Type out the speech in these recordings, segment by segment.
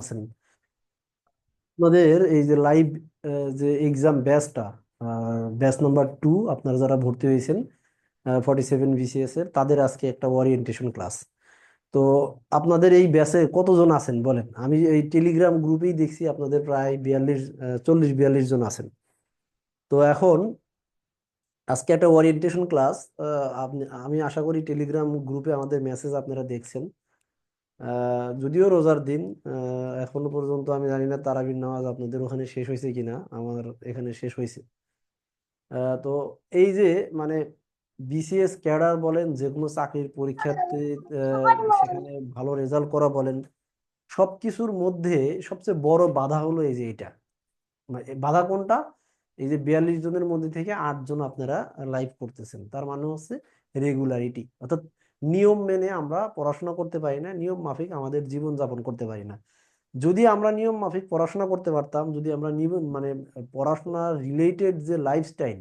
আছেন আপনাদের এই যে লাইভ যে এক্সাম ব্যাচটা ব্যাচ নাম্বার টু আপনারা যারা ভর্তি হয়েছেন ফর্টি সেভেন বিসিএস এর, তাদের আজকে একটা ওরিয়েন্টেশন ক্লাস তো আপনাদের এই ব্যাচে কতজন আছেন, বলেন? আমি এই টেলিগ্রাম গ্রুপেই দেখছি আপনাদের প্রায় বিয়াল্লিশ চল্লিশ, বিয়াল্লিশ জন আছেন। তো এখন আজকে একটা ওরিয়েন্টেশন ক্লাস আপনি, আমি আশা করি টেলিগ্রাম গ্রুপে আমাদের মেসেজ আপনারা দেখছেন। যদিও রোজার দিন এখনও পর্যন্ত আমি জানি না তারাবির নামাজ আপনাদের ওখানে শেষ হয়েছে কিনা, আমার এখানে শেষ হয়েছে। তো এই যে মানে বিসিএস ক্যাডার বলেন যে কোনো চাকরির পরীক্ষাতে সেখানে ভালো রেজাল্ট করা বলেন, সবকিছুর মধ্যে সবচেয়ে বড় বাধা হলো এই যে এটা। মানে বাধা কোনটা? এই যে বিয়াল্লিশ জনের মধ্যে থেকে আট জন আপনারা লাইভ করতেছেন, তার মানে হচ্ছে রেগুলারিটি অর্থাৎ নিয়ম মেনে আমরা পড়াশোনা করতে পারি না, নিয়ম মাফিক আমাদের জীবন যাপন করতে পারি না। যদি আমরা নিয়ম মাফিক পড়াশোনা করতে পারতাম, যদি আমরা মানে পড়াশোনা রিলেটেড যে লাইফস্টাইল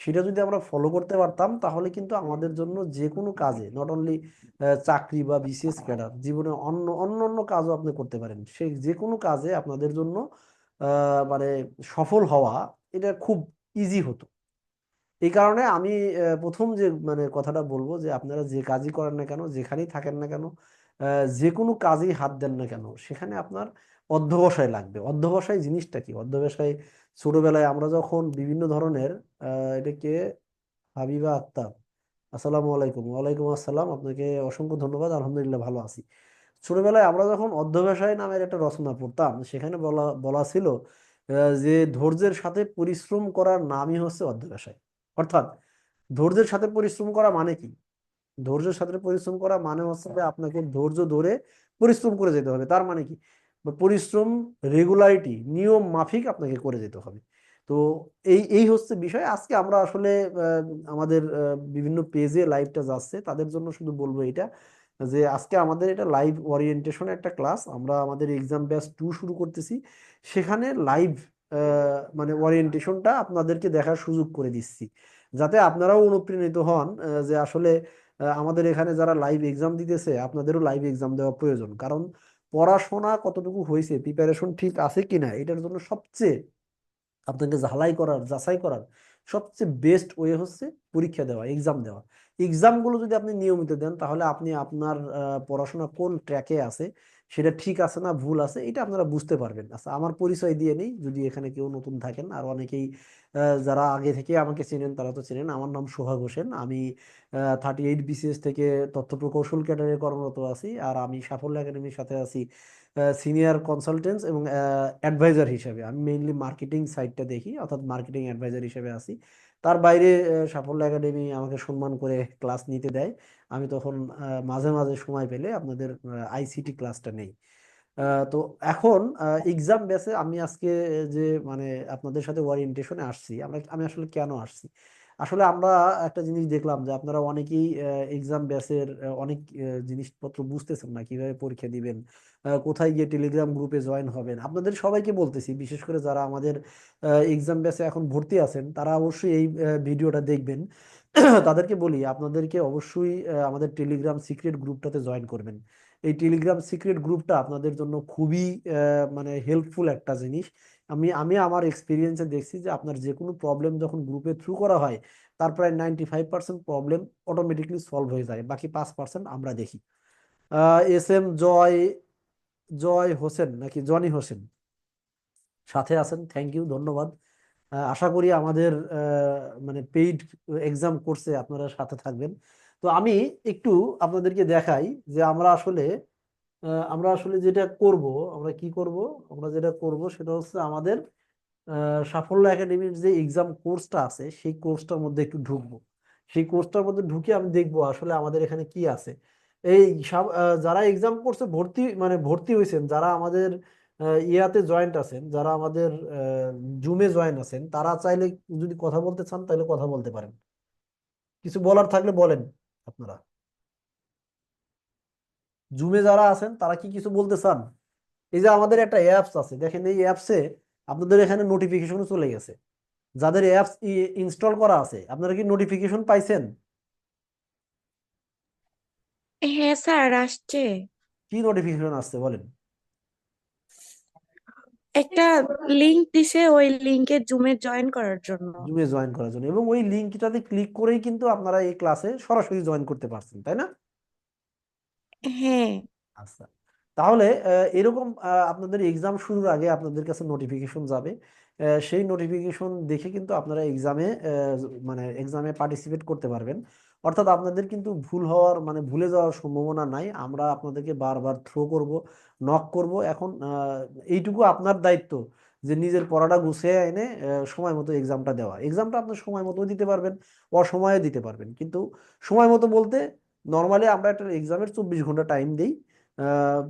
সেটা যদি আমরা ফলো করতে পারতাম, তাহলে কিন্তু আমাদের জন্য যে কোনো কাজে নট অনলি চাকরি বা বিসিএস ক্যাডার, জীবনে অন্য অন্য অন্য কাজও আপনি করতে পারেন। সেই যে কোনো কাজে আপনাদের জন্য মানে সফল হওয়া, এটা খুব ইজি হতো। এই কারণে আমি প্রথম যে মানে কথাটা বলব যে, আপনারা যে কাজই করেন না কেন, যেখানেই থাকেন না কেন যে কোনো কাজেই হাত দেন না কেন, সেখানে আপনার অধ্যবসায় লাগবে। অধ্যবসায় জিনিসটা কি? অধ্যবসায় ছোটবেলায় আমরা যখন বিভিন্ন ধরনের এটাকে হাবিবা আক্তার, আসসালামু আলাইকুম, ওয়ালাইকুম আসসালাম, আপনাকে অসংখ্য ধন্যবাদ, আলহামদুলিল্লাহ ভালো আছি। ছোটবেলায় আমরা যখন অধ্যবসায় নামের একটা রচনা পড়তাম, সেখানে বলা বলা ছিল যে ধৈর্যের সাথে পরিশ্রম করার নামই হচ্ছে অধ্যবসায়। অর্থাৎ ধৈর্যের সাথে পরিশ্রম করা মানে কি? ধৈর্যের সাথে পরিশ্রম করা মানে হচ্ছে যে আপনাকে ধৈর্য ধরে পরিশ্রম করে যেতে হবে। তার মানে কি? পরিশ্রম রেগুলারিটি নিয়ম মাফিক আপনাকে করে যেতে হবে। তো এই এই হচ্ছে বিষয়। আজকে আমরা আসলে আমাদের বিভিন্ন পেজে লাইভটা যাচ্ছে। তাদের জন্য শুধু বলব এটা যে আজকে আমাদের এটা লাইভ ওরিয়েন্টেশন একটা ক্লাস আমরা আমাদের এক্সাম ব্যাচ টু শুরু করতেছি। সেখানে লাইভ মানে ওরিয়েন্টেশনটা আপনাদেরকে দেখার সুযোগ করে দিচ্ছি। যাতে আপনারাও অনুপ্রাণিত হন যে আসলে আমাদের এখানে যারা লাইভ এক্সাম দিতেছে, আপনাদেরও লাইভ এক্সাম দেওয়া প্রয়োজন। কারণ পড়াশোনা কতটুকু হয়েছে প্রিপারেশন ঠিক আছে কিনা, এটার জন্য সবচেয়ে আপনাকে ঝালাই করার, যাচাই করার সবচেয়ে বেস্ট ওয়ে হচ্ছে পরীক্ষা দেওয়া এক্সাম দেওয়া। এক্সামগুলো যদি আপনি নিয়মিত দেন, তাহলে আপনি আপনার পড়াশোনা কোন ট্র্যাকে আছে সেটা ঠিক আছে না ভুল আছে, এটা আপনারা বুঝতে পারবেন। আচ্ছা আমার পরিচয় দিয়ে নেই, যদি এখানে কেউ নতুন থাকেন, আর অনেকেই যারা আগে থেকে আমাকে চেনেন, তারা তো চেনেন, আমার নাম সোহাগ হোসেন। আমি থার্টি এইট বিসিএস থেকে তথ্য প্রকৌশল ক্যাডারে কর্মরত আছি, আর আমি সাফল্য একাডেমির সাথে আছি সিনিয়র কনসালটেন্টস এবং অ্যাডভাইজার হিসেবে। আমি মেইনলি মার্কেটিং সাইডটা দেখি, অর্থাৎ মার্কেটিং অ্যাডভাইজার হিসেবে আছি। তার বাইরে সাফল্য একাডেমি আমাকে সম্মান করে ক্লাস নিতে দেয়। আমি তখন মাঝে মাঝে সময় পেলে আপনাদের আইসিটি ক্লাসটা নেই। তো এখন এক্সাম বেসে আমি আজকে যে মানে আপনাদের সাথে ওরিয়েন্টেশনে আসছি, আমরা, আমি আসলে কেন আসছি? আসলে আমরা একটা জিনিস দেখলাম যে আপনারা অনেকেই এক্সাম বেসের অনেক জিনিসপত্র বুঝতেছেন না কীভাবে পরীক্ষা দিবেন কোথায় গিয়ে টেলিগ্রাম গ্রুপে জয়েন হবেন। আপনাদের সবাইকে বলতেছি, বিশেষ করে যারা আমাদের এক্সাম বেসে এখন ভর্তি আছেন, তারা অবশ্যই এই ভিডিওটা দেখবেন। তাদেরকে বলি, আপনাদেরকে অবশ্যই আমাদের টেলিগ্রাম সিক্রেট গ্রুপটাতে জয়েন করবেন। এই টেলিগ্রাম সিক্রেট গ্রুপটা আপনাদের জন্য খুবই মানে হেল্পফুল একটা জিনিস। আমি আমি আমার এক্সপিরিয়েন্সে দেখছি যে আপনার যে কোনো প্রবলেম যখন গ্রুপে থ্রু করা হয়, তার প্রায় ninety five percent problem automatically solve হয়ে যায়, বাকি পাঁচ পার্সেন্ট আমরা দেখি। এস এম জয় জয় হোসেন নাকি জনি হোসেন, সাথে আছেন থ্যাংক ইউ ধন্যবাদ। আশা করি আমাদের মানে পেইড এক্সাম কোর্সে আপনারা সাথে থাকবেন। তো আমি একটু আপনাদেরকে দেখাই যে আমরা আসলে আমরা আসলে যেটা করব, আমরা কি করব? আমরা যেটা করব সেটা হচ্ছে আমাদের সাফল্য একাডেমির যে এক্সাম কোর্সটা আছে, সেই কোর্সটার মধ্যে একটু ঢুকবো। সেই কোর্সটার মধ্যে ঢুকে আমি দেখব আসলে আমাদের এখানে কি আছে। এই যারা এক্সাম কোর্সে ভর্তি মানে ভর্তি হয়েছেন, যারা আমাদের ইয়াতে জয়েন্ট আছেন, যারা আমাদের জুমে জয়েন আছেন, তারা চাইলে যদি কথা বলতে চান, তাহলে কথা বলতে পারেন। কিছু বলার থাকলে বলেন আপনারা। জুমে যারা আছেন তারা কি কিছু বলতে চান? এই যে আমাদের একটা অ্যাপস আছে দেখেন এই অ্যাপসে আপনাদের এখানে নোটিফিকেশন চলে গেছে। যাদের অ্যাপস ইনস্টল করা আছে আপনারা কি নোটিফিকেশন পাইছেন? হ্যাঁ স্যার আসছে। কি নোটিফিকেশন আসছে বলেন? একটা লিংক দিছে ওই লিংকে জুমে জয়েন করার জন্য। জুমে জয়েন করার জন্য। এবং ওই লিঙ্কটাতে ক্লিক করেই কিন্তু আপনারা এই ক্লাসে সরাসরি জয়েন করতে পারছেন তাই না? হ্যাঁ। আচ্ছা। তাহলে এরকম আপনাদের এক্সাম শুরুর আগে আপনাদের কাছে নোটিফিকেশন যাবে। সেই নোটিফিকেশন দেখে কিন্তু আপনারা এক্সামে মানে এক্সামে পার্টিসিপেট করতে পারবেন। অর্থাৎ আপনাদের কিন্তু ভুল হওয়ার মানে ভুলে যাওয়ার সম্ভাবনা নাই। আমরা আপনাদেরকে বারবার থ্রো করব নক করব। এখন এইটুকু আপনার দায়িত্ব যে নিজের পড়াটা গুছিয়ে এনে সময় মতো এক্সামটা দেওয়া। এক্সামটা আপনার সময় মতো দিতে পারবেন অসময়ে দিতে পারবেন। কিন্তু সময় মতো বলতে নর্মালি আমরা একটা এক্সামের চব্বিশ ঘণ্টা টাইম দিই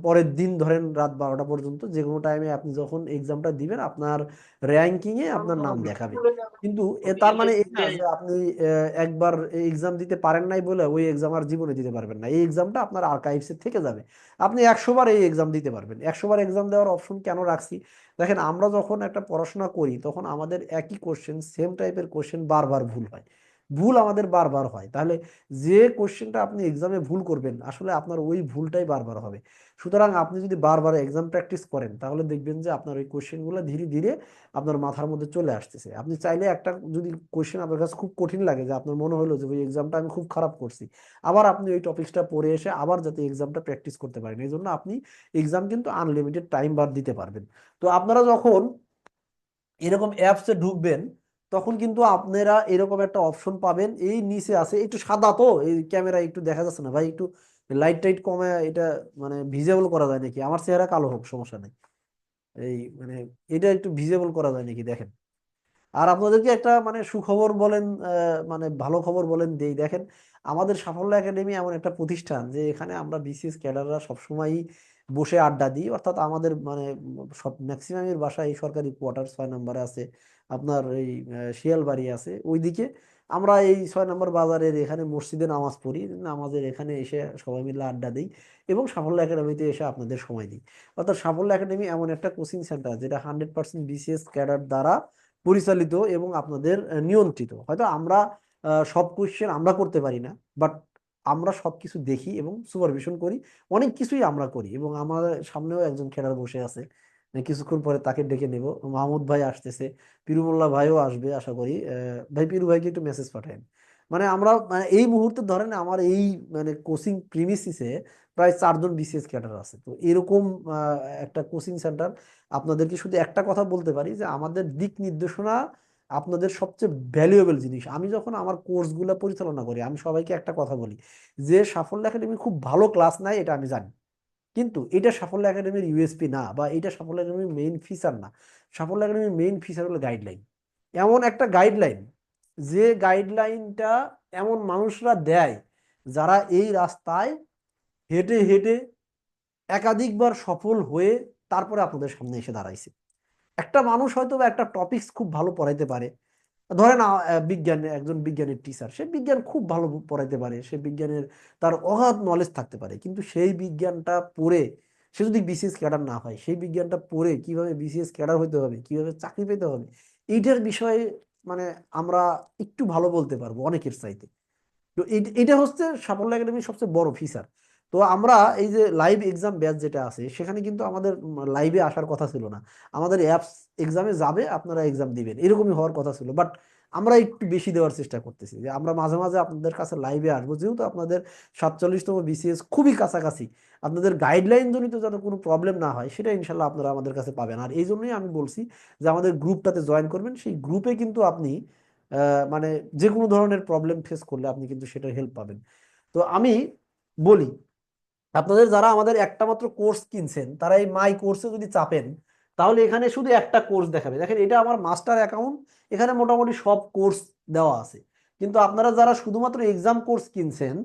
পরের দিন ধরেন রাত বারোটা পর্যন্ত, যে কোনো টাইমে আপনি যখন এক্সামটা দিবেন, আপনার র্যাঙ্কিং এ আপনার নাম দেখাবে। কিন্তু তার মানে আপনি একবার এক্সাম দিতে পারেন নাই বলে ওই এক্সাম আর জীবনে দিতে পারবেন না। এই এক্সামটা আপনার আর্কাইভসে থেকে যাবে। আপনি একশো বার এই এক্সাম দিতে পারবেন। একশো বার এক্সাম দেওয়ার অপশন কেন রাখছি? দেখেন আমরা যখন একটা পড়াশোনা করি, তখন আমাদের একই কোশ্চেন সেম টাইপের কোশ্চেন বারবার ভুল হয়। ভুল আমাদের বারবার হয়। তাহলে যে কোশ্চেনটা আপনি এক্সামে ভুল করবেন, আসলে আপনার ওই ভুলটাই বারবার হবে। সুতরাং আপনি যদি বারবার এক্সাম প্র্যাকটিস করেন, তাহলে দেখবেন যে আপনার ওই কোশ্চেনগুলো ধীরে ধীরে আপনার মাথার মধ্যে চলে আসতেছে। আপনি চাইলে একটা যদি কোশ্চেন আপনার কাছে খুব কঠিন লাগে, যে আপনার মনে হলো যে ওই এক্সামটা আমি খুব খারাপ করছি, আবার আপনি ওই টপিকসটা পড়ে এসে আবার যাতে এক্সামটা প্র্যাকটিস করতে পারেন। এই জন্য আপনি এক্সাম কিন্তু আনলিমিটেড টাইম বার দিতে পারবেন। তো আপনারা যখন এরকম অ্যাপসে ঢুকবেন তখন কিন্তু আপনারা এরকম একটা অপশন পাবেন। এই নিচে আছে, একটু সাদা তো, এই ক্যামেরা একটু দেখা যাচ্ছে না। ভাই, একটু লাইট টাইট কমে এটা মানে ভিজেবল করা যায় নাকি? আমার চেহারা কালো হোক, সমস্যা নেই। এই মানে এটা একটু ভিজেবল করা যায় নাকি? দেখেন। আর আপনাদেরকে একটা মানে সুখবর বলেন মানে ভালো খবর বলেন দেই। দেখেন, আমাদের সাফল্য একাডেমি এমন একটা প্রতিষ্ঠান যে এখানে আমরা বিসিএস ক্যাডাররা সবসময়ই বসে আড্ডা দিই। অর্থাৎ আমাদের মানে সব ম্যাক্সিমামের বাসা এই সরকারি কোয়ার্টার ছয় নম্বরে আছে। আপনার এই শিয়ালবাড়ি আছে। ওইদিকে আমরা এই ছয় নম্বর বাজারের এখানে মসজিদে নামাজ পড়ি। নামাজের এখানে এসে সবাই মিলে আড্ডা দিই এবং সাফল্য একাডেমিতে এসে আপনাদের সময় দিই। অর্থাৎ সাফল্য একাডেমি এমন একটা কোচিং সেন্টার যেটা হান্ড্রেড পার্সেন্ট বিসিএস ক্যাডার দ্বারা পরিচালিত এবং আপনাদের নিয়ন্ত্রিত। হয়তো আমরা সব কোশ্চেন আমরা করতে পারি না, বাট আমরা সবকিছু দেখি এবং সুপারভিশন করি। অনেক কিছুই আমরা করি এবং আমার সামনেও একজন খেলার বসে আছে। কিছুক্ষণ পরে তাকে ডেকে নেব। মাহমুদ ভাই আসতেছে, পিরুমুল্লাহ ভাইও আসবে আশা করি। ভাই, পিরু ভাইকে একটু মেসেজ পাঠান মানে আমরা মানে এই মুহূর্তে ধরেন আমার এই মানে কোচিং প্রিমিসিসে প্রায় চারজন বিসিএস ক্যাডার আছে। তো এরকম একটা কোচিং সেন্টার আপনাদেরকে শুধু একটা কথা বলতে পারি যে আমাদের দিক নির্দেশনা আপনাদের সবচেয়ে ভ্যালুয়েবল জিনিস। আমি যখন আমার কোর্সগুলো পরিচালনা করি, আমি সবাইকে একটা কথা বলি, যে সাফল্য একাডেমি খুব ভালো ক্লাস নেয় এটা আমি জানি। কিন্তু এটা সাফল্য একাডেমির ইউএসপি না বা এটা সাফল্য একাডেমির মেইন ফিচার না। সাফল্য একাডেমির মেইন ফিচার হলো গাইডলাইন এমন একটা গাইডলাইন যে গাইডলাইনটা এমন মানুষরা দেয় যারা এই রাস্তায় হেঁটে হেঁটে একাধিকবার সফল হয়ে তারপরে আপনাদের সামনে এসে দাঁড়াইছে। একটা মানুষ হয়তো একটা টপিকস খুব ভালো পড়াইতে পারে ধরেন বিজ্ঞান, একজন বিজ্ঞানের টিচার সে বিজ্ঞান খুব ভালো পড়াইতে পারে, সে বিজ্ঞানের তার অগাধ নলেজ থাকতে পারে, কিন্তু সেই বিজ্ঞানটা পড়ে, সে যদি বিসিএস ক্যাডার না হয়, সেই বিজ্ঞানটা পড়ে কীভাবে বিসিএস ক্যাডার হতে হবে, কীভাবে চাকরি পেতে হবে, এইটার বিষয়ে মানে আমরা একটু ভালো বলতে পারব অনেকের চাইতে। তো এটা হচ্ছে সাফল্য একাডেমির সবচেয়ে বড় ফিচার তো আমরা এই যে লাইভ এক্সাম ব্যাচ যেটা আছে, সেখানে কিন্তু আমাদের লাইভে আসার কথা ছিল না। আমাদের অ্যাপস এক্সামে যাবে, আপনারা এক্সাম দিবেন। এরকমই হওয়ার কথা ছিল। বাট আমরা একটু বেশি দেওয়ার চেষ্টা করতেছি যে আমরা মাঝে মাঝে আপনাদের কাছে লাইভে আসব। যেহেতু আপনাদের সাতচল্লিশতম বিসিএস খুবই কাছাকাছি, আপনাদের গাইডলাইন জনিত যাতে কোনো প্রবলেম না হয়, সেটা ইনশাল্লাহ আপনারা আমাদের কাছে পাবেন। আর এই জন্যই আমি বলছি যে আমাদের গ্রুপটাতে জয়েন করবেন। সেই গ্রুপে কিন্তু আপনি মানে যে কোনো ধরনের প্রবলেম ফেস করলে আপনি কিন্তু সেটার হেল্প পাবেন। তো আমি বলি আপনাদের যারা আমাদের একটা মাত্র কোর্স কিনছেন, তারা এই মাই কোর্সে যদি চাপেন, তাহলে এখানে শুধু একটা কোর্স দেখাবে। দেখেন, এটা আমার মাস্টার অ্যাকাউন্ট এখানে মোটামুটি সব কোর্স দেওয়া আছে। কিন্তু আপনারা যারা শুধুমাত্র এক্সাম কোর্স কিনছেন,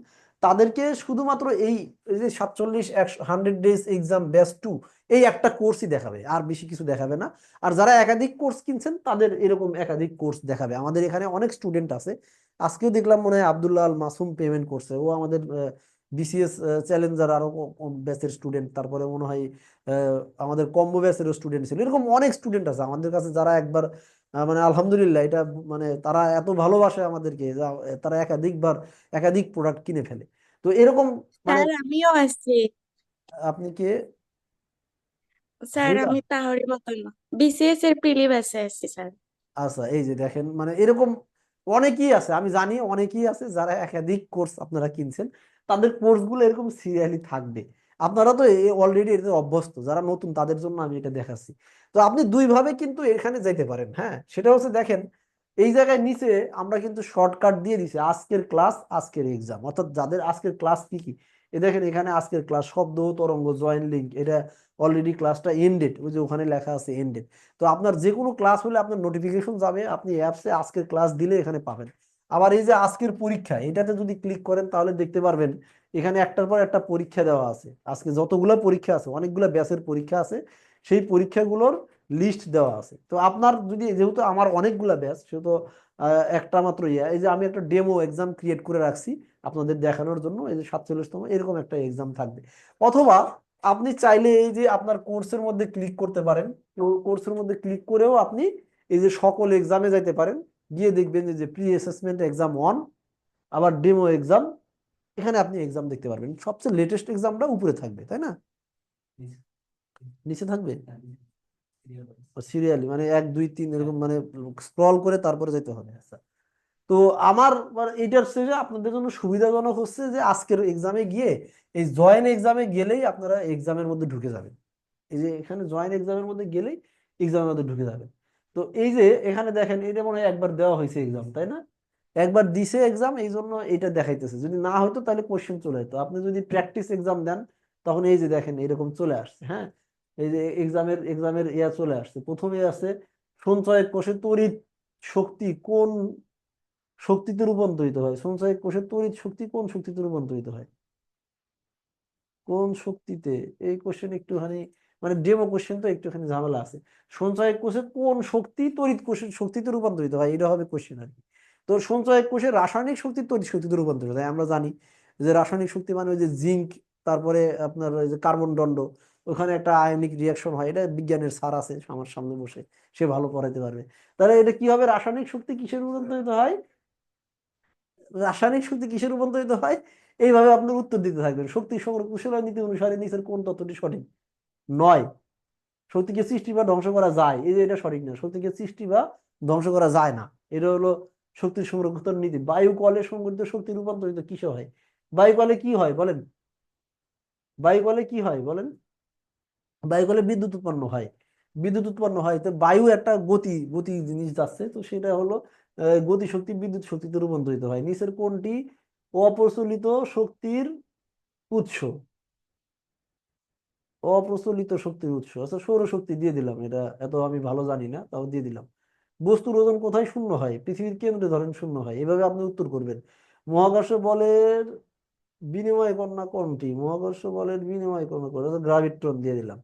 তাদেরকে শুধুমাত্র এই যে সাতচল্লিশ, একশো hundred days exam batch two এই একটা কোর্সই দেখাবে, আর বেশি কিছু দেখাবে না। আর যারা একাধিক কোর্স কিনছেন, তাদের এরকম একাধিক কোর্স দেখাবে। আমাদের এখানে অনেক স্টুডেন্ট আছে। আজকেও দেখলাম মনে হয় আবদুল্লাহ আল মাসুম পেমেন্ট করছে। ও আমাদের বিসিএস চ্যালেঞ্জার আরও ব্যাচের স্টুডেন্ট তারপরে মনে হয় আমাদের কম্বো ব্যাচেরও স্টুডেন্ট ছিল। এরকম অনেক স্টুডেন্ট আছে। আমাদের কাছে যারা একবার মানে আলহামদুলিল্লাহ এটা মানে তারা এত ভালোবাসে আমাদেরকে তারা একাধিকবার একাধিক প্রোডাক্ট কিনে ফেলে। তো এরকম মানে আমিও আছি আপনি কে? স্যার আমি তাহলে মতো বিসিএস এর প্রিলি ব্যাচে আসছি স্যার। আচ্ছা এই যে দেখেন মানে এরকম অনেকেই আছে আমি জানি অনেকেই আছে যারা একাধিক কোর্স আপনারা কিনছেন। তাদের কোর্সগুলো এরকম সিরিয়ালি থাকবে। আপনারা তো অলরেডি এতে অভ্যস্ত, যারা নতুন, তাদের জন্য আমি এটা দেখাচ্ছি। তো আপনি দুই ভাবে কিন্তু এখানে যেতে পারেন হ্যাঁ? সেটা হচ্ছে দেখেন, এই জায়গায় নিচে আমরা কিন্তু শর্টকাট দিয়ে দিছি, আজকের ক্লাস আজকের এক্সাম অর্থাৎ যাদের আজকের ক্লাস কি কি? এ দেখেন, এখানে আজকের ক্লাস শব্দ, তরঙ্গ জয়েন লিঙ্ক এটা অলরেডি ক্লাসটা এন্ডেড ওই যে ওখানে লেখা আছে এন্ডেড তো আপনার যে কোনো ক্লাস হলে আপনার নোটিফিকেশন যাবে, আপনি অ্যাপসে আজকের ক্লাস দিলে এখানে পাবেন। আবার এই যে আজকের পরীক্ষা, এটাতে যদি ক্লিক করেন তাহলে দেখতে পারবেন, এখানে একটার পর একটা পরীক্ষা দেওয়া আছে। আজকে যতগুলো পরীক্ষা আছে, অনেকগুলো ব্যাচের পরীক্ষা আছে, সেই পরীক্ষাগুলোর লিস্ট দেওয়া আছে। তো আপনার যদি, যেহেতু আমার অনেকগুলা ব্যাচ সেহেতু একটা মাত্র ইয়া, এই যে আমি একটা ডেমো এক্সাম ক্রিয়েট করে রাখছি আপনাদের দেখানোর জন্য, এই যে সাতচল্লিশতম, এরকম একটা এক্সাম থাকবে। অথবা আপনি চাইলে এই যে আপনার কোর্সের মধ্যে ক্লিক করতে পারেন। কোর্সের মধ্যে ক্লিক করেও আপনি এই যে সকল এক্সামে যাইতে পারেন। গিয়ে দেখবেন যে প্রি অ্যাসেসমেন্ট এক্সাম ওয়ান আবার ডেমো এক্সাম এখানে আপনি এক্সাম দেখতে পারবেন। সবচেয়ে লেটেস্ট এক্সামটা উপরে থাকবে, তাই না? নিচে থাকবে? সিরিয়ালি মানে এক, দুই, তিন, এরকম মানে স্ক্রল করে তারপরে যেতে হবে। আচ্ছা। তো আমার মানে এটার শেষে আপনাদের জন্য সুবিধাজনক হচ্ছে যে, আজকের এক্সামে গিয়ে এই জয়েন এক্সামে গেলেই আপনারা এক্সামের মধ্যে ঢুকে যাবেন। এই যে এখানে জয়েন এক্সামের মধ্যে গেলেই এক্সামের মধ্যে ঢুকে যাবেন। তো এই যে এখানে দেখেন এটা মনে হয় একবার দেওয়া হয়েছে এক্সাম তাই না? একবার দিছে এক্সাম এই জন্য এটা দেখাইতেছে। যদি না হতো তাহলে কোশ্চেন চলে যেত। আপনি যদি প্র্যাকটিস এক্সাম দেন, তখন এই যে দেখেন, এরকম চলে আসছে হ্যাঁ? এই যে এক্সামের এক্সামের ইয়া চলে আসছে। প্রথমে আছে, সঞ্চয় কোষে তড়িৎ শক্তি কোন শক্তিতে রূপান্তরিত হয়? সঞ্চয় কোষে তড়িৎ শক্তি কোন শক্তিতে রূপান্তরিত হয়? কোন শক্তিতে? এই কোশ্চেন একটুখানি মানে ডেমো কোশ্চেন তো একটুখানি ঝামেলা আছে। সঞ্চয় কোষে কোন শক্তি তড়িৎ কোষের শক্তিতে রূপান্তরিত হয়? এটা হবে কোশ্চেন আর কি। তো সঞ্চয় কোষে রাসায়নিক শক্তি তড়িৎ শক্তিতে রূপান্তরিত হয়। আমরা জানি যে রাসায়নিক শক্তি মানে ওই যে জিঙ্ক তারপরে আপনার ওই যে কার্বন দণ্ড, ওখানে একটা আয়নিক রিয়াকশন হয়। এটা বিজ্ঞানের স্যার আছে আমার সামনে বসে। সে ভালো পড়াইতে পারবে। তাহলে এটা কি হবে? রাসায়নিক শক্তি কিসের রূপান্তরিত হয়? রাসায়নিক শক্তি কিসে রূপান্তরিত হয়? এইভাবে আপনার উত্তর দিতে থাকবেন। শক্তি সংরক্ষণ নীতি অনুসারে নিচের কোন তত্ত্বটি সঠিক? নয়। শক্তিকে সৃষ্টি বা ধ্বংস করা যায়। এই যে এটা সঠিক না। শক্তিকে সৃষ্টি বা ধ্বংস করা যায় না। এটা হলো শক্তির সংরক্ষণ নীতি। বায়ু কলে সংগঠিত শক্তি রূপান্তরিত কিসে হয়? বায়ু কলে কি হয় বলেন? বায়ু কলে কি হয় বলেন? বায়ু কলে বিদ্যুৎ উৎপন্ন হয়। বিদ্যুৎ উৎপন্ন হয় তো বায়ু একটা গতি গতি জিনিস যাচ্ছে। তো সেটা হলো গতি শক্তি বিদ্যুৎ শক্তিতে রূপান্তরিত হয়। নিচের কোনটি? অপ্রচলিত শক্তির উৎস। অপ্রচলিত শক্তির উৎস আচ্ছা সৌরশক্তি দিয়ে দিলাম। এটা এত আমি ভালো জানি না, তাও দিয়ে দিলাম। বস্তুর ওজন কোথায় শূন্য হয়? পৃথিবীর কেন্দ্রে ধরেন শূন্য হয়। এভাবে আপনি উত্তর করবেন। মহাকর্ষ বলের বিনিময় কন্যা কোনটি? মহাকর্ষ বলের বিনিময় কন্যা কোনটি গ্রাভিট্রন দিয়ে দিলাম।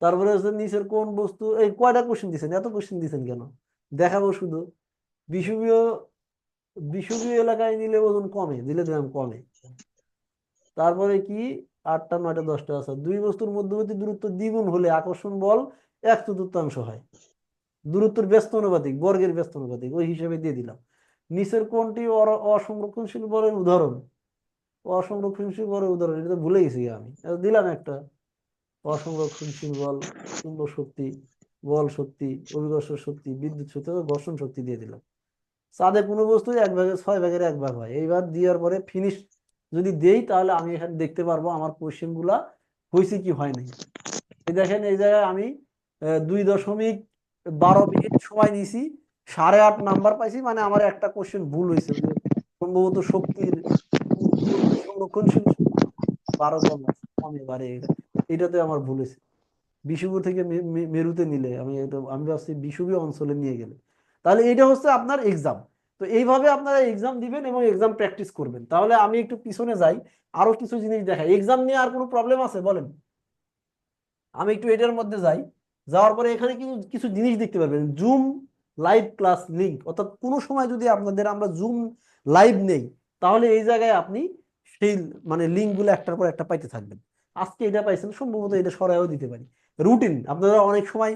তারপরে হচ্ছে নিচের কোন বস্তু এই কয়টা কোশ্চেন দিছেন? এত কোশ্চেন দিছেন কেন? দেখাবো শুধু। বিষুবীয় বিষুবীয় এলাকায় নিলে ওজন কমে, দিলে দিলাম কমে। তারপরে কি? আটটা, নয়টা, দশটা আছে। দুই বস্তুর মধ্যবর্তী দূরত্ব দ্বিগুণ হলে আকর্ষণ বল এক চতুর্থাংশ হয়। দূরত্বের ব্যস্ত অনুপাতিক, বর্গের ব্যস্ত অনুপাতিক, ওই হিসেবে দিয়ে দিলাম। নিচের কোনটি অসংরক্ষণশীল বলের উদাহরণ। অসংরক্ষণশীল বলের উদাহরণ, এটা ভুলে গেছি আমি। দিলাম একটা। অসংরক্ষণশীল বল চুম্বক শক্তি, বল শক্তি, অভিকর্ষ শক্তি, বিদ্যুৎ শক্তি ঘর্ষণ শক্তি দিয়ে দিলাম। চাঁদে কোনো বস্তু এক ভাগে ছয় ভাগের এক ভাগ হয়। এইবার দেওয়ার পরে ফিনিশ যদি দেই তাহলে আমি এখানে দেখতে পারব আমার কোশ্চেনগুলা হয়েছে কি হয় নাই। এই দেখেন, এই জায়গায় আমি দুই দশমিক বারো মিনিট সময় নিয়েছি, সাড়ে আট নাম্বার পাইছি মানে আমার একটা কোশ্চেন ভুল হয়েছে সম্ভবত শক্তির সংরক্ষণশীল বারো কম এটাতে আমার ভুল হয়েছে বিষুব থেকে মেরুতে নিলে, আমি আমি ভাবছি বিষুবীয় অঞ্চলে নিয়ে গেলে। তাহলে এটা হচ্ছে আপনার এক্সাম তো এইভাবে আপনারা এক্সাম দিবেন এবং এক্সাম প্র্যাকটিস করবেন। তাহলে আমি একটু পিছনে যাই, আরও কিছু জিনিস দেখাই। এক্সাম নিয়ে আর কোনো প্রবলেম আছে? বলেন। আমি একটু এটার মধ্যে যাই। যাওয়ার পরে এখানে কিছু কিছু জিনিস দেখতে পারবেন। জুম লাইভ ক্লাস লিঙ্ক অর্থাৎ কোনো সময় যদি আপনাদের আমরা জুম লাইভ নেই, তাহলে এই জায়গায় আপনি সেই মানে লিঙ্কগুলো একটার পর একটা পাইতে থাকবেন। আজকে এটা পাইছেন, সম্ভবত এটা সরাইও দিতে পারি। রুটিন আপনারা অনেক সময়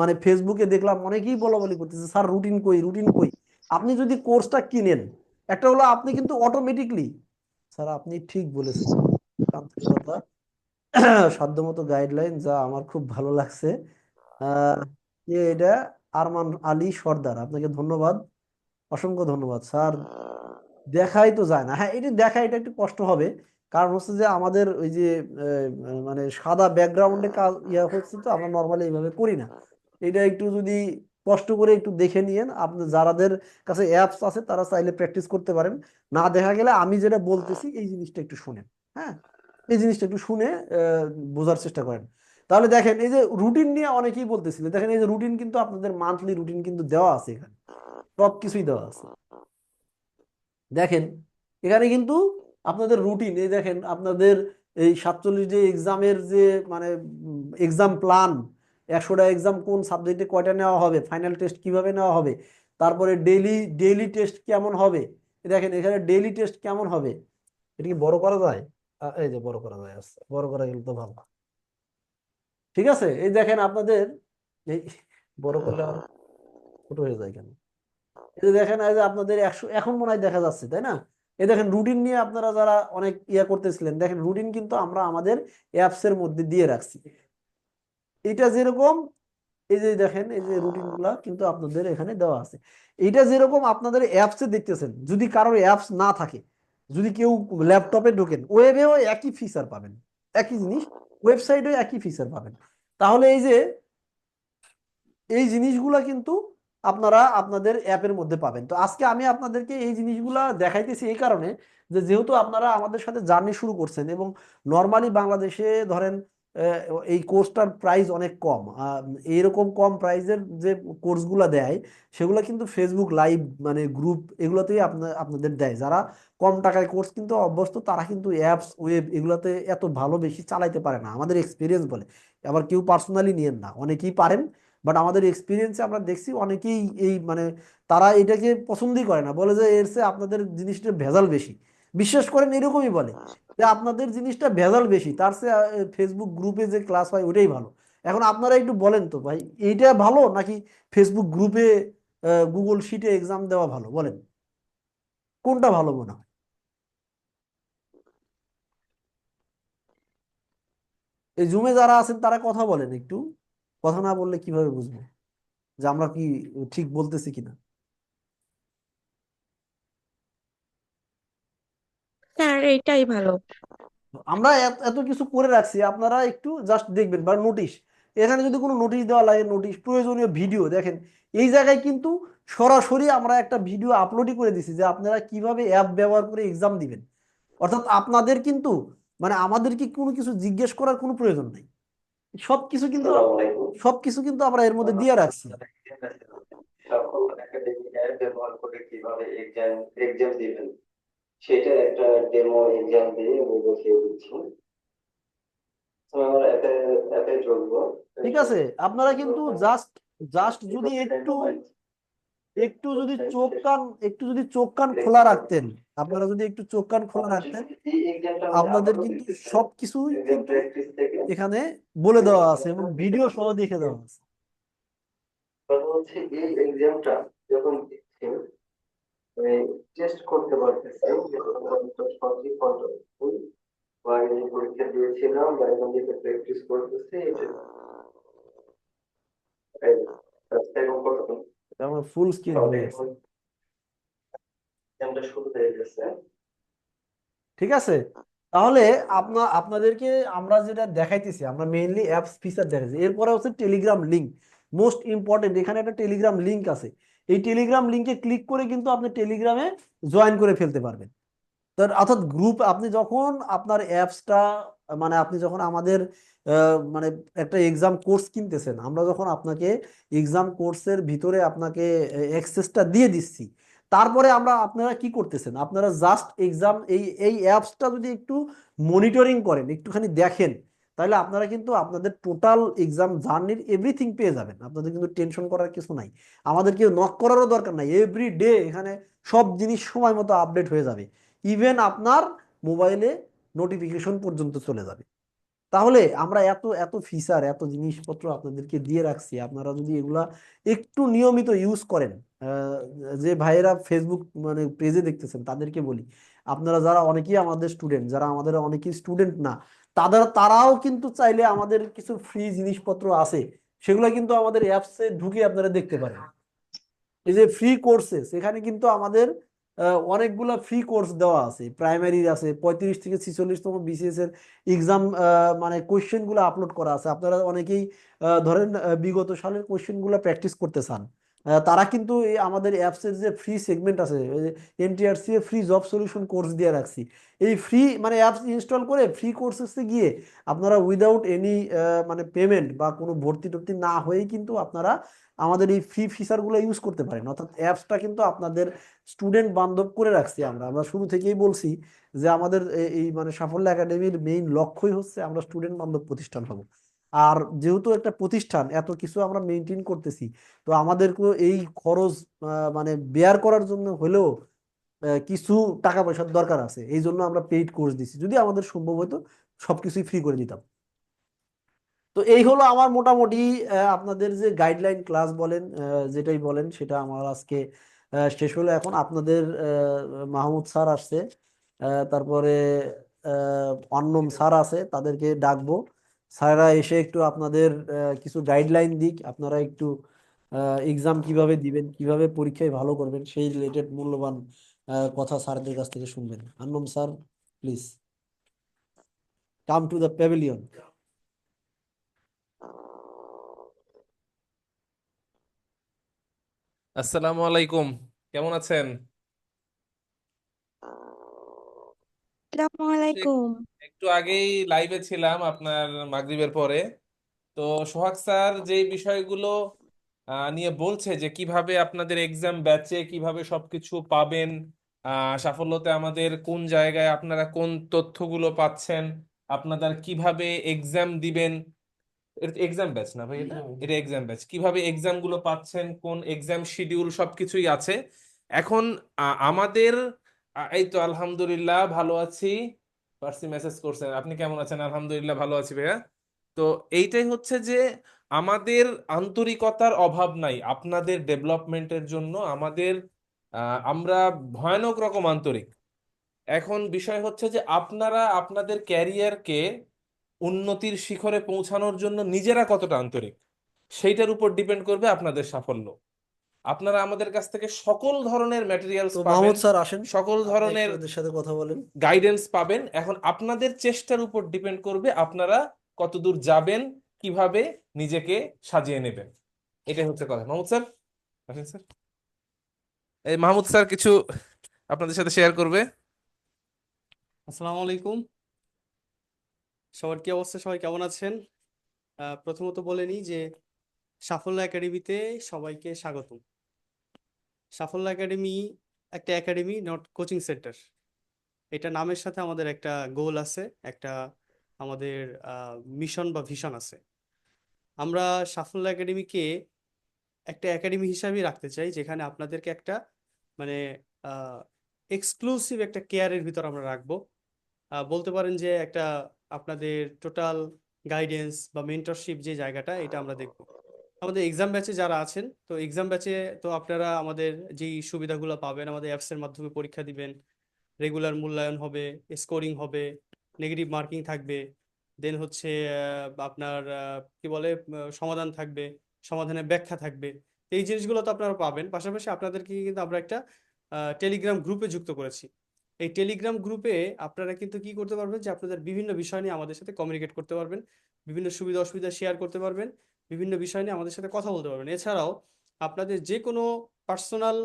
মানে ফেসবুকে দেখলাম অনেকেই বলা বলি করতেছে, স্যার রুটিন কই? রুটিন কই? আপনি যদি কোর্সটা কিনেন, একটা হলো আপনি কিন্তু অটোমেটিকলি স্যার আপনি ঠিক বলেছেন। সাধ্যমতো গাইডলাইন যা আমার খুব ভালো লাগছে এটা আরমান আলী সর্দার, আপনাকে ধন্যবাদ, অসংখ্য ধন্যবাদ। স্যার, দেখাই তো যায় না। হ্যাঁ এটা দেখা এটা একটু কষ্ট হবে। কারণ হচ্ছে যে আমাদের ওই যে মানে সাদা ব্যাকগ্রাউন্ডে কাজ, ইয়া হচ্ছে তো, আমরা নর্মালি এইভাবে করি না। এটা একটু যদি কষ্ট করে একটু দেখে নিয়েন। আপনি যারাদের কাছে অ্যাপস আছে, তারা চাইলে প্র্যাকটিস করতে পারেন। না দেখা গেলে আমি যেটা বলতেছি, এই জিনিসটা একটু শুনেন হ্যাঁ? এই জিনিসটা একটু শুনে বোঝার চেষ্টা করেন। তাহলে দেখেন, এই যে রুটিন নিয়ে অনেকেই বলতেছিল, দেখেন এই যে রুটিন কিন্তু আপনাদের মান্থলি রুটিন কিন্তু দেওয়া আছে এখানে, সব কিছুই দেওয়া আছে। দেখেন, এখানে কিন্তু আপনাদের রুটিন এই দেখেন, আপনাদের এই সাতচল্লিশ যে এক্সামের যে মানে এক্সাম প্ল্যান একশোটা এক্সাম কোন সাবজেক্টে কয়টা নেওয়া হবে? ফাইনাল টেস্ট কীভাবে নেওয়া হবে? তারপরে ডেইলি ডেইলি টেস্ট কেমন হবে? দেখেন, এখানে ডেইলি টেস্ট কেমন হবে? এটা কি বড় করা যায়? এই যে বড় করা যায় আচ্ছা। বড় করা গেলে তো ভালো। ঠিক আছে? এই দেখেন আপনাদের, এই বড় করলে ছোট হয়ে যায় কেন? এই যে দেখেন, এই যে আপনাদের একশো, এখন মনে হয় দেখা যাচ্ছে, তাই না? এই দেখেন রুটিন নিয়ে আপনারা যারা অনেক ইয়া করতেছিলেন, দেখেন রুটিন কিন্তু আমরা আমাদের অ্যাপস এর মধ্যে দিয়ে রাখছি। এটা যেরকম, এই যে দেখেন, এই যে রুটিনগুলা কিন্তু আপনাদের এখানে দেওয়া আছে। এটা যেরকম আপনাদের অ্যাপসে দেখতেছেন, যদি কারোর অ্যাপস না থাকে, যদি কেউ ল্যাপটপে ঢোকেন ওয়েবেও একই ফিচার পাবেন, একই জিনিস ওয়েবসাইটেও একই ফিচার পাবেন। তাহলে এই যে, এই জিনিসগুলা কিন্তু আপনারা আপনাদের অ্যাপের মধ্যে পাবেন। তো আজকে আমি আপনাদেরকে এই জিনিসগুলা দেখাইতেছি এই কারণে যে যেহেতু আপনারা আমাদের সাথে জার্নি শুরু করছেন এবং নর্মালি বাংলাদেশে ধরেন এই কোর্সটার প্রাইস অনেক কম। আহ, এইরকম কম প্রাইসের যে কোর্সগুলো দেয় সেগুলো কিন্তু ফেসবুক লাইভ মানে গ্রুপ এগুলোতেই আপনার আপনাদের দেয়। যারা কম টাকায় কোর্স কিন্তু অভ্যস্ত তারা কিন্তু অ্যাপস ওয়েব এগুলোতে এত ভালো বেশি চালাইতে পারে না। আমাদের এক্সপিরিয়েন্স বলে। আবার কেউ পার্সোনালি নিয়েন না। অনেকেই পারেন বাট আমাদের এক্সপিরিয়েন্সে আমরা দেখছি অনেকেই এই মানে তারা এটাকে পছন্দই করে না। বলে যে এর চেয়ে আপনাদের জিনিসটা ভেজাল বেশি। বিশ্বাস করেন এরকমই বলে যে আপনাদের জিনিসটা ভেজাল বেশি তার চেয়ে ফেসবুক গ্রুপে যে ক্লাস হয় ওটাই ভালো। এখন আপনারা একটু বলেন তো ভাই এইটা ভালো নাকি ফেসবুক গ্রুপে গুগল শিটে এক্সাম দেওয়া ভালো? বলেন। কোনটা ভালো মনে হয়? এই জুমে যারা আছেন তারা কথা বলেন একটু। কথা না বললে কীভাবে বুঝব? যে আমরা কি ঠিক বলতেছি কিনা? স্যার এইটাই ভালো। আমরা এত- এত কিছু করে রাখছি আপনারা একটু জাস্ট দেখবেন বা নোটিশ এখানে যদি কোনো নোটিশ দেওয়া লাগে নোটিশ প্রয়োজনীয় ভিডিও দেখেন এই জায়গায় কিন্তু সরাসরি আমরা একটা ভিডিও আপলোডই করে দিছি যে আপনারা কীভাবে অ্যাপ ব্যবহার করে এক্সাম দিবেন। অর্থাৎ আপনাদের কিন্তু মানে আমাদেরকে কোনো কিছু জিজ্ঞেস করার কোনো প্রয়োজন নাই। সবকিছু কিন্তু সবকিছু কিন্তু আমরা এর মধ্যে দিয়ে রাখছি। সকল একাডেমিক অ্যাপ ব্যবহার করে কীভাবে এক্সাম এক্সাম দিবেন। সেটা একটা ডেমো এক্সাম দিয়ে আমি দেখিয়ে দিচ্ছি। আমরা ঠিক আছে আপনারা কিন্তু জাস্ট জাস্ট যদি একটু একটু যদি চোখ কান একটু যদি চোখ কান খোলা রাখতেন আপনারা যদি একটু চোখ কান খোলা রাখতেন আপনাদের কিন্তু সবকিছুই কিন্তু এখানে বলে দেওয়া আছে এবং ভিডিও সহ দেখে দেওয়া আছে। হচ্ছে এই এক্সামটা যখন টেস্ট করতে পারতেছি সঠিক বা এই পরীক্ষা দিয়েছিলাম বা এখন প্র্যাকটিস করতেছি এটা এই, আচ্ছা, এখন কতক্ষণ আমার ফুল স্ক্রিন হয়ে গেছে শুরু হয়ে গেছে। ঠিক আছে? তাহলে আপনা আপনাদেরকে আমরা যেটা দেখাইতেছি আমরা মেইনলি অ্যাপস ফিচার দেখাইছি এরপরে হচ্ছে টেলিগ্রাম লিংক মোস্ট ইম্পর্টেন্ট এখানে একটা টেলিগ্রাম লিংক আছে। এই টেলিগ্রাম লিংকে ক্লিক করে কিন্তু আপনি টেলিগ্রামে জয়েন করে ফেলতে পারবেন। তো অর্থাৎ গ্রুপ আপনি যখন আপনার অ্যাপসটা মানে আপনি যখন আমাদের মানে একটা এক্সাম কোর্স কিনতেছেন, আমরা যখন আপনাকে এক্সাম কোর্সের ভিতরে আপনাকে অ্যাক্সেসটা দিয়ে দিচ্ছি, তারপরে আমরা আপনারা কি করতেছেন? আপনারা জাস্ট এক্সাম এই এই অ্যাপসটা যদি একটু মনিটরিং করেন, একটুখানি দেখেন তাহলে আপনারা কিন্তু আপনাদের টোটাল এক্সাম জার্নির এভরিথিং পেয়ে যাবেন। আপনাদের কিন্তু টেনশন করার কিছু নাই। আমাদেরকে নক করারও দরকার নাই। এভরি ডে এখানে সব জিনিস সময় মতো আপডেট হয়ে যাবে। ইভেন আপনার মোবাইলে নোটিফিকেশন পর্যন্ত চলে যাবে। তাহলে আমরা এত এত ফিচার এত জিনিসপত্র আপনাদেরকে দিয়ে রাখছি। আপনারা যদি এগুলা একটু নিয়মিত ইউজ করেন যে ভাইয়েরা ফেসবুক মানে পেজে দেখতেছেন, তাদেরকে বলি। আপনারা যারা অনেকেই আমাদের স্টুডেন্ট যারা আমাদের অনেকেই স্টুডেন্ট না তাদের, তারাও কিন্তু চাইলে আমাদের কিছু ফ্রি জিনিসপত্র আছে। সেগুলো কিন্তু আমাদের অ্যাপসে ঢুকে আপনারা দেখতে পারেন। এই যে ফ্রি কোর্সেস এখানে কিন্তু আমাদের অনেকগুলা ফ্রি কোর্স দেওয়া আছে। প্রাইমারির আছে, পঁয়ত্রিশ থেকে ছিচল্লিশতম বিসিএস এর এক্সাম মানে কোশ্চেনগুলো আপলোড করা আছে। আপনারা অনেকেই ধরেন বিগত সালের কোশ্চেনগুলো প্র্যাকটিস করতে চান। তারা কিন্তু আমাদের অ্যাপসের যে ফ্রি সেগমেন্ট আছে NTRC free job solution course দিয়ে রাখছি। এই ফ্রি মানে অ্যাপস ইনস্টল করে ফ্রি কোর্সেসে গিয়ে আপনারা উইদাউট এনি মানে পেমেন্ট বা কোনো ভর্তি টর্তি না হয়েই কিন্তু আপনারা আমাদের এই ফ্রি ফিচারগুলো ইউজ করতে পারেন। অর্থাৎ অ্যাপসটা কিন্তু আপনাদের স্টুডেন্ট বান্ধব করে রাখছি আমরা। আমরা শুরু থেকেই বলছি যে আমাদের এই মানে সাফল্য একাডেমির মেইন লক্ষ্যই হচ্ছে আমরা স্টুডেন্ট বান্ধব প্রতিষ্ঠান হব। আর যেহেতু একটা প্রতিষ্ঠান, এত কিছু আমরা মেনটেন করতেছি, তো আমাদেরকেও এই খরচ মানে বেয়ার করার জন্য হলেও কিছু টাকা পয়সার দরকার আছে। এই জন্য আমরা পেইড কোর্স দিছি। যদি আমাদের সম্ভব হতো, সবকিছুই ফ্রি করে দিতাম। তো এই হলো আমার মোটামুটি আপনাদের যে গাইডলাইন ক্লাস বলেন যেটাই বলেন, সেটা আমার আজকে শেষ হলো। এখন আপনাদের মাহমুদ স্যার আসছে তারপরে অন্নম স্যার আছে, তাদেরকে ডাকবো। স্যাররা এসে একটু আপনাদের কিছু গাইডলাইন দিক, আপনারা একটু এক্সাম কীভাবে দিবেন, কীভাবে পরীক্ষায় ভালো করবেন, সেই রিলেটেড মূল্যবান কথা স্যারদের কাছ থেকে শুনবেন। Annam sir please come to the pavilion আসসালামু আলাইকুম, কেমন আছেন? আসসালামু আলাইকুম। একটু আগেই লাইভে ছিলাম আপনার মাগরিবের পরে। তো সোহাগ স্যার যে বিষয়গুলো নিয়ে বলছে যে কীভাবে আপনাদের এক্সাম ব্যাচে কীভাবে সবকিছু পাবেন আহ, সাফল্যতে আমাদের কোন জায়গায় আপনারা কোন তথ্যগুলো পাচ্ছেন আপনারা কীভাবে এক্সাম দিবেন এটা এক্সাম ব্যাচ না ভাই এটা এটা এক্সাম ব্যাচ কীভাবে এক্সামগুলো পাচ্ছেন কোন এক্সাম শিডিউল সবকিছুই আছে। এখন আমাদের এই তো আলহামদুলিল্লাহ ভালো আছি। পার্সি মেসেজ করছেন। আপনি কেমন আছেন? আলহামদুলিল্লাহ ভালো আছি ভাইয়া। তো এইটাই হচ্ছে যে আমাদের আন্তরিকতার অভাব নাই। আপনাদের ডেভেলপমেন্টের জন্য আমাদের আমরা ভয়ানক রকম আন্তরিক। এখন বিষয় হচ্ছে যে আপনারা আপনাদের ক্যারিয়ারকে উন্নতির শিখরে পৌঁছানোর জন্য নিজেরা কতটা আন্তরিক, সেইটার উপর ডিপেন্ড করবে আপনাদের সাফল্য। আপনারা আমাদের কাছ থেকে সকল ধরনের ম্যাটেরিয়ালস পাবেন মাহমুদ স্যার আসেন। সকল ধরনের ওদের সাথে কথা বলেন। গাইডেন্স পাবেন। এখন আপনাদের চেষ্টার উপর ডিপেন্ড করবে আপনারা কতদূর যাবেন কীভাবে নিজেকে সাজিয়ে নেবেন। এটাই হচ্ছে কথা। মাহমুদ স্যার? আসেন স্যার? এই মাহমুদ স্যার কিছু আপনাদের সাথে শেয়ার করবে? আসসালামু আলাইকুম। সবার কি অবস্থা? সবাই কেমন আছেন? আহ, প্রথমত বলে নিই যে সাফল্য একাডেমিতে সবাইকে স্বাগতম। সাফল্য একাডেমি একটা একাডেমি নট কোচিং সেন্টার এটা নামের সাথে আমাদের একটা গোল আছে, একটা আমাদের মিশন বা ভিশন আছে। আমরা সাফল্য একাডেমিকে একটা একাডেমি হিসাবেই রাখতে চাই, যেখানে আপনাদেরকে একটা মানে এক্সক্লুসিভ একটা কেয়ারের ভিতর আমরা রাখব। বলতে পারেন যে একটা আপনাদের টোটাল গাইডেন্স বা মেন্টরশিপ যে জায়গাটা, এটা আমরা দেখব। আমাদের এক্সাম ব্যাচে যারা আছেন, তো এক্সাম ব্যাচে তো আপনারা আমাদের যেই সুবিধাগুলো পাবেন, আমাদের অ্যাপসের মাধ্যমে পরীক্ষা দিবেন। রেগুলার মূল্যায়ন হবে স্কোরিং হবে নেগেটিভ মার্কিং থাকবে দেন হচ্ছে আপনার কি বলে সমাধান থাকবে, সমাধানের ব্যাখ্যা থাকবে। এই জিনিসগুলো তো আপনারা পাবেন। পাশাপাশি আপনাদেরকে কিন্তু আমরা একটা টেলিগ্রাম গ্রুপে যুক্ত করেছি। এই টেলিগ্রাম গ্রুপে আপনারা কিন্তু কি করতে পারবেন যে আপনাদের বিভিন্ন বিষয় নিয়ে আমাদের সাথে কমিউনিকেট করতে পারবেন, বিভিন্ন সুবিধা অসুবিধা শেয়ার করতে পারবেন। বিভিন্ন বিষয় নিয়ে আমাদের সাথে কথা বলতে পারবেন। এছাড়াও আপনাদের যে কোনো পার্সোনাল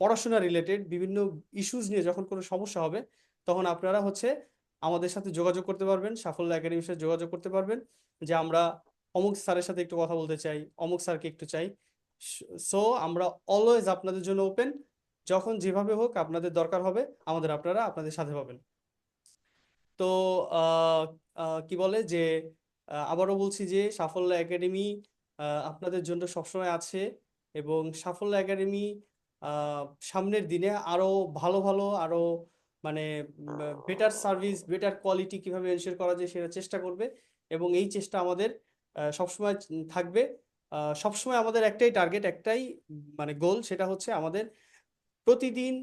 পড়াশোনা রিলেটেড বিভিন্ন ইস্যুস নিয়ে যখন কোনো সমস্যা হবে, তখন আপনারা হচ্ছে আমাদের সাথে যোগাযোগ করতে পারবেন, সাফল্য একাডেমির সাথে যোগাযোগ করতে পারবেন যে আমরা অমুক স্যারের সাথে একটু কথা বলতে চাই, অমুক স্যারকে একটু চাই। সো আমরা অলওয়েজ আপনাদের জন্য ওপেন যখন যেভাবে হোক আপনাদের দরকার হবে, আমাদের আপনারা আপনাদের সাথে পাবেন। তো কি বলে যে আবারও বলছি যে সাফল্য একাডেমি আপনাদের জন্য সবসময় আছে এবং সাফল্য একাডেমি সামনের দিনে আরও ভালো ভালো, আরও মানে বেটার সার্ভিস বেটার কোয়ালিটি কীভাবে এনশিওর করা যায় সেটা চেষ্টা করবে এবং এই চেষ্টা আমাদের সবসময় থাকবে। সবসময় আমাদের একটাই টার্গেট একটাই মানে গোল সেটা হচ্ছে আমাদের প্রতিদিন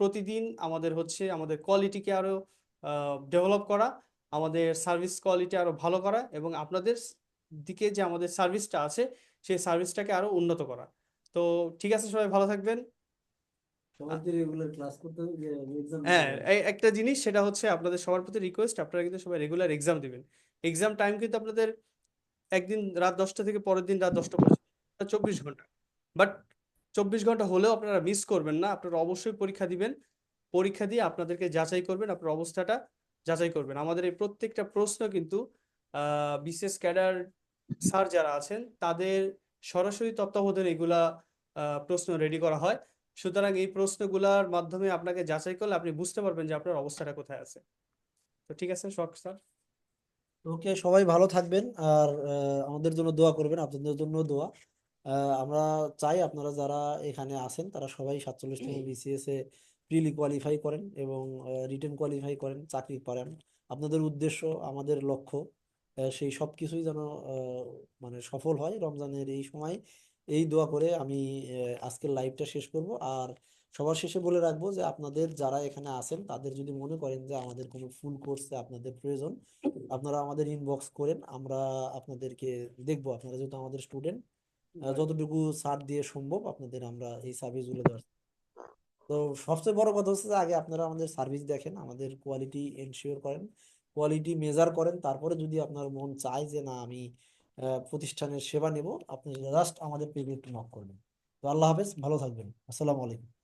প্রতিদিন আমাদের হচ্ছে আমাদের কোয়ালিটিকে আরও ডেভেলপ করা আমাদের সার্ভিস কোয়ালিটি আরও ভালো করা এবং আপনাদের দিকে যে আমাদের সার্ভিসটা আছে সেই সার্ভিসটাকে আরও উন্নত করা। তো ঠিক আছে সবাই ভালো থাকবেন। হ্যাঁ একটা জিনিস সেটা হচ্ছে আপনাদের সবার প্রতি রিকোয়েস্ট আপনারা কিন্তু সবাই রেগুলার এক্সাম দিবেন। এক্সাম টাইম কিন্তু আপনাদের একদিন রাত দশটা থেকে পরের দিন রাত দশটা পর্যন্ত চব্বিশ ঘণ্টা। বাট চব্বিশ ঘণ্টা হলেও আপনারা মিস করবেন না আপনারা অবশ্যই পরীক্ষা দিবেন। পরীক্ষা দিয়ে আপনাদেরকে যাচাই করবেন আপনার অবস্থাটা। যাচাই করবেন। আমাদের এই প্রত্যেকটা প্রশ্ন কিন্তু বিশেষ ক্যাডার স্যার যারা আছেন তাদের সরাসরি তত্ত্বাবধানে এগুলা প্রশ্ন রেডি করা হয়। সুতরাং এই প্রশ্নগুলার মাধ্যমে আপনাকে যাচাই করলে আপনি বুঝতে পারবেন যে আপনার অবস্থাটা কোথায় আছে। তো ঠিক আছে শখ স্যার। ওকে সবাই ভালো থাকবেন আর আমাদের জন্য দোয়া করবেন আপনাদের জন্য দোয়া। আহ, আমরা চাই আপনারা যারা এখানে আছেন তারা সবাই সাতচল্লিশতম বিসিএস এ প্রিলি কোয়ালিফাই করেন এবং রিটেন কোয়ালিফাই করেন চাকরি করেন আপনাদের উদ্দেশ্য আমাদের লক্ষ্য সেই সব কিছুই যেন মানে সফল হয় রমজানের এই সময়। এই দোয়া করে আমি আজকের লাইভটা শেষ করব। আর সবার শেষে বলে রাখব যে আপনাদের যারা এখানে আছেন তাদের যদি মনে করেন যে আমাদের কোনো ফুল কোর্সে আপনাদের প্রয়োজন আপনারা আমাদের ইনবক্স করেন আমরা আপনাদেরকে দেখব। আপনারা যেহেতু আমাদের স্টুডেন্ট যতটুকু ছাড় দিয়ে সম্ভব আপনাদের আমরা এই সার্ভিসগুলো দেওয়ার তো সবচেয়ে বড় কথা হচ্ছে যে আগে আপনারা আমাদের সার্ভিস দেখেন, আমাদের কোয়ালিটি এনশিওর করেন কোয়ালিটি মেজার করেন, তারপরে যদি আপনার মন চায় যে না আমি প্রতিষ্ঠানের সেবা নেব, আপনি জাস্ট আমাদের পেজে একটু নক করবেন। তো আল্লাহ হাফেজ, ভালো থাকবেন। আসসালামু আলাইকুম।